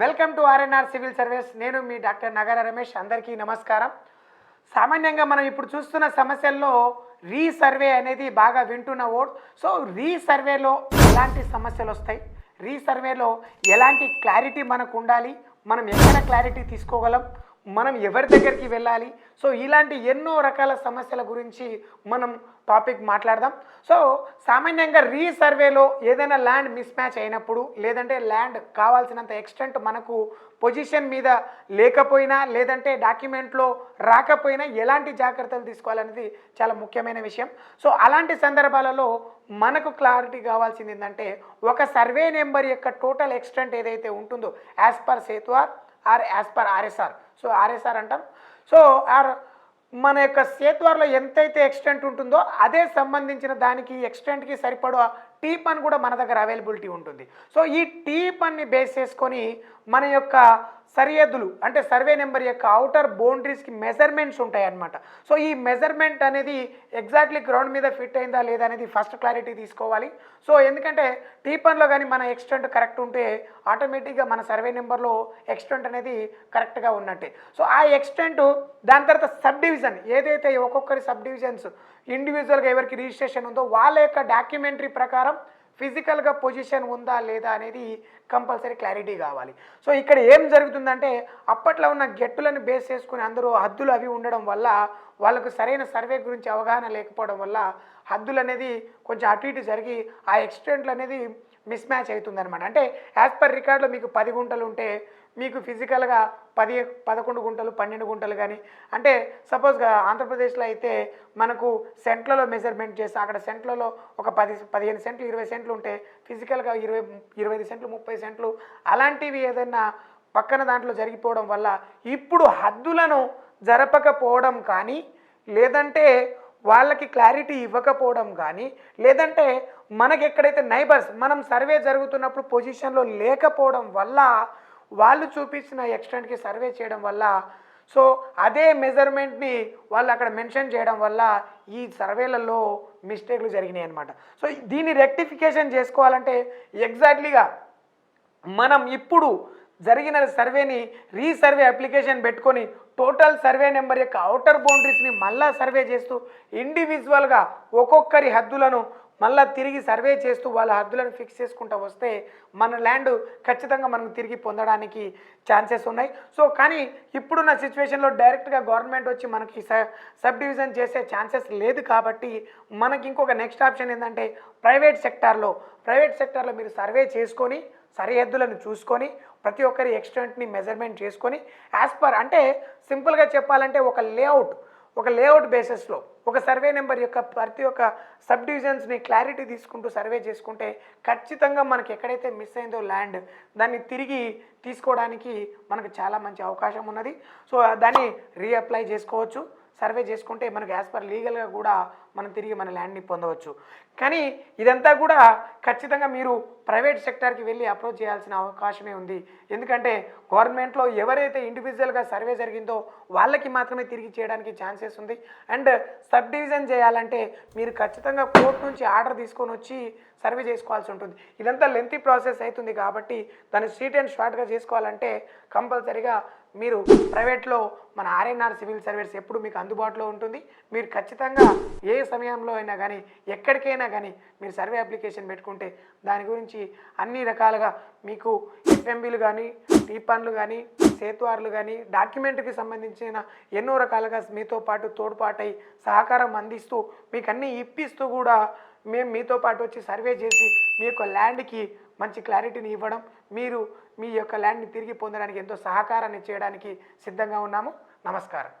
Welcome to RNR civil service. నేను మీ doctor నగర రమేష్. అందరికీ నమస్కారం. సామాన్యంగా మనం ఇప్పుడు చూస్తున్న సమస్యల్లో రీసర్వే అనేది బాగా వింటున్న ఓడ్ సో రీసర్వేలో ఎలాంటి సమస్యలు వస్తాయి? రీసర్వేలో ఎలాంటి క్లారిటీ మనకు ఉండాలి? మనం ఎక్కడ క్లారిటీ తీసుకోగలం? మనం ఎవరి దగ్గరికి వెళ్ళాలి? సో ఇలాంటి ఎన్నో రకాల సమస్యల గురించి మనం టాపిక్ మాట్లాడదాం. సో సామాన్యంగా రీసర్వేలో ఏదైనా ల్యాండ్ మిస్ మ్యాచ్ అయినప్పుడు లేదంటే ల్యాండ్ కావాల్సినంత ఎక్స్టెంట్ మనకు పొజిషన్ మీద లేకపోయినా లేదంటే డాక్యుమెంట్లో రాకపోయినా ఎలాంటి జాగ్రత్తలు తీసుకోవాలనేది చాలా ముఖ్యమైన విషయం. సో అలాంటి సందర్భాలలో మనకు క్లారిటీ కావాల్సింది ఏంటంటే ఒక సర్వే నెంబర్ యొక్క టోటల్ ఎక్స్టెంట్ ఏదైతే ఉంటుందో as per సేతువార్ or as per RSR so RSR అంటాం. సో ఆర్ మన యొక్క సేత్వార్లో ఎంతైతే ఎక్స్టెంట్ ఉంటుందో అదే సంబంధించిన దానికి ఎక్స్టెంట్కి సరిపడా టీ పన్ కూడా మన దగ్గర అవైలబిలిటీ ఉంటుంది. సో ఈ టీ పన్ని బేస్ చేసుకొని మన యొక్క సరిహద్దులు అంటే సర్వే నెంబర్ యొక్క అవుటర్ బౌండరీస్కి మెజర్మెంట్స్ ఉంటాయి అన్నమాట సో ఈ మెజర్మెంట్ అనేది ఎగ్జాక్ట్లీ గ్రౌండ్ మీద ఫిట్ అయిందా లేదా అనేది ఫస్ట్ క్లారిటీ తీసుకోవాలి. సో ఎందుకంటే టీ పన్లో కానీ మన ఎక్స్టెంట్ కరెక్ట్ ఉంటే ఆటోమేటిక్గా మన సర్వే నెంబర్లో ఎక్స్టెంట్ అనేది కరెక్ట్గా ఉన్నట్టే. సో ఆ ఎక్స్టెంట్ దాని తర్వాత సబ్ డివిజన్ ఏదైతే ఒక్కొక్కరి సబ్ డివిజన్స్ ఇండివిజువల్గా ఎవరికి రిజిస్ట్రేషన్ ఉందో వాళ్ళ యొక్క డాక్యుమెంటరీ ప్రకారం ఫిజికల్గా పొజిషన్ ఉందా లేదా అనేది కంపల్సరీ క్లారిటీ కావాలి. సో ఇక్కడ ఏం జరుగుతుందంటే అప్పట్లో ఉన్న గెట్టులను బేస్ చేసుకుని అందరూ హద్దులు అవి ఉండడం వల్ల వాళ్ళకు సరైన సర్వే గురించి అవగాహన లేకపోవడం వల్ల హద్దులు అనేది కొంచెం అటు ఇటు జరిగి ఆ ఎక్స్టెంట్లు అనేది మిస్ మ్యాచ్ అవుతుంది అనమాట అంటే యాజ్ పర్ రికార్డులో మీకు పది గుంటలు ఉంటే మీకు ఫిజికల్గా పది పదకొండు గుంటలు పన్నెండు గుంటలు కానీ అంటే సపోజ్గా ఆంధ్రప్రదేశ్లో అయితే మనకు సెంట్లలో మెజర్మెంట్ చేస్తే అక్కడ సెంట్లలో ఒక పది పదిహేను సెంట్లు ఇరవై సెంట్లు ఉంటే ఫిజికల్గా ఇరవై ఇరవై ఐదు సెంట్లు ముప్పై సెంట్లు అలాంటివి ఏదైనా పక్కన దాంట్లో జరిగిపోవడం వల్ల ఇప్పుడు హద్దులను జరపకపోవడం కానీ లేదంటే వాళ్ళకి క్లారిటీ ఇవ్వకపోవడం కానీ లేదంటే మనకి ఎక్కడైతే నైబర్స్ మనం సర్వే జరుగుతున్నప్పుడు పొజిషన్లో లేకపోవడం వల్ల వాళ్ళు చూపించిన ఎక్స్టెంట్కి సర్వే చేయడం వల్ల సో అదే మెజర్మెంట్ని వాళ్ళు అక్కడ మెన్షన్ చేయడం వల్ల ఈ సర్వేలలో మిస్టేక్లు జరిగినాయి అనమాట సో దీన్ని రెక్టిఫికేషన్ చేసుకోవాలంటే ఎగ్జాక్ట్లీగా మనం ఇప్పుడు జరిగిన సర్వేని రీసర్వే అప్లికేషన్ పెట్టుకొని టోటల్ సర్వే నెంబర్ యొక్క అవుటర్ బౌండరీస్ని మళ్ళా సర్వే చేస్తూ ఇండివిజువల్గా ఒక్కొక్కరి హద్దులను మళ్ళీ తిరిగి సర్వే చేస్తూ వాళ్ళ హద్దులను ఫిక్స్ చేసుకుంటూ వస్తే మన ల్యాండ్ ఖచ్చితంగా మనం తిరిగి పొందడానికి ఛాన్సెస్ ఉన్నాయి. సో కానీ ఇప్పుడున్న సిచ్యువేషన్లో డైరెక్ట్గా గవర్నమెంట్ వచ్చి మనకి సబ్ డివిజన్ చేసే ఛాన్సెస్ లేదు కాబట్టి మనకి ఇంకొక నెక్స్ట్ ఆప్షన్ ఏంటంటే ప్రైవేట్ సెక్టార్లో ప్రైవేట్ సెక్టార్లో మీరు సర్వే చేసుకొని సరిహద్దులను చూసుకొని ప్రతి ఒక్కరి ఎక్స్టెంట్ని మెజర్మెంట్ చేసుకొని యాజ్ పర్ అంటే సింపుల్గా చెప్పాలంటే ఒక లేఅవుట్ ఒక లేఅవుట్ బేసిస్లో ఒక సర్వే నెంబర్ యొక్క ప్రతి ఒక్క సబ్ డివిజన్స్ని క్లారిటీ తీసుకుంటూ సర్వే చేసుకుంటే ఖచ్చితంగా మనకి ఎక్కడైతే మిస్ అయిందో ల్యాండ్ దాన్ని తిరిగి తీసుకోవడానికి మనకు చాలా మంచి అవకాశం ఉన్నది. సో దాన్ని రీఅప్లై చేసుకోవచ్చు. సర్వే చేసుకుంటే మనకు యాజ్ పర్ లీగల్గా కూడా మనం తిరిగి మన ల్యాండ్ని పొందవచ్చు. కానీ ఇదంతా కూడా ఖచ్చితంగా మీరు ప్రైవేట్ సెక్టార్కి వెళ్ళి అప్రోచ్ చేయాల్సిన అవకాశమే ఉంది. ఎందుకంటే గవర్నమెంట్లో ఎవరైతే ఇండివిజువల్గా సర్వే జరిగిందో వాళ్ళకి మాత్రమే తిరిగి చేయడానికి ఛాన్సెస్ ఉంది. అండ్ సబ్ డివిజన్ చేయాలంటే మీరు ఖచ్చితంగా కోర్టు నుంచి ఆర్డర్ తీసుకొని వచ్చి సర్వే చేసుకోవాల్సి ఉంటుంది. ఇదంతా లెంతీ ప్రాసెస్ అవుతుంది కాబట్టి దాన్ని స్ట్రీట్ అండ్ షార్ట్గా చేసుకోవాలంటే కంపల్సరీగా మీరు ప్రైవేట్లో మన ఆర్ఎన్ఆర్ సివిల్ సర్వీస్ ఎప్పుడు మీకు అందుబాటులో ఉంటుంది. మీరు ఖచ్చితంగా ఏ సమయంలో అయినా కానీ ఎక్కడికైనా కానీ మీరు సర్వే అప్లికేషన్ పెట్టుకుంటే దాని గురించి అన్ని రకాలుగా మీకు ఎఫ్ఎంబీలు కానీ టీపన్లు కానీ సేతువార్లు కానీ డాక్యుమెంట్కి సంబంధించిన ఎన్నో రకాలుగా మీతో పాటు తోడ్పాటై సహకారం అందిస్తూ మీకు అన్నీ ఇప్పిస్తూ కూడా మేము మీతో పాటు వచ్చి సర్వే చేసి మీ యొక్క ల్యాండ్కి మంచి క్లారిటీని ఇవ్వడం మీరు మీ యొక్క ల్యాండ్ని తిరిగి పొందడానికి ఎంతో సహకారాన్ని చేయడానికి సిద్ధంగా ఉన్నాము. నమస్కారం.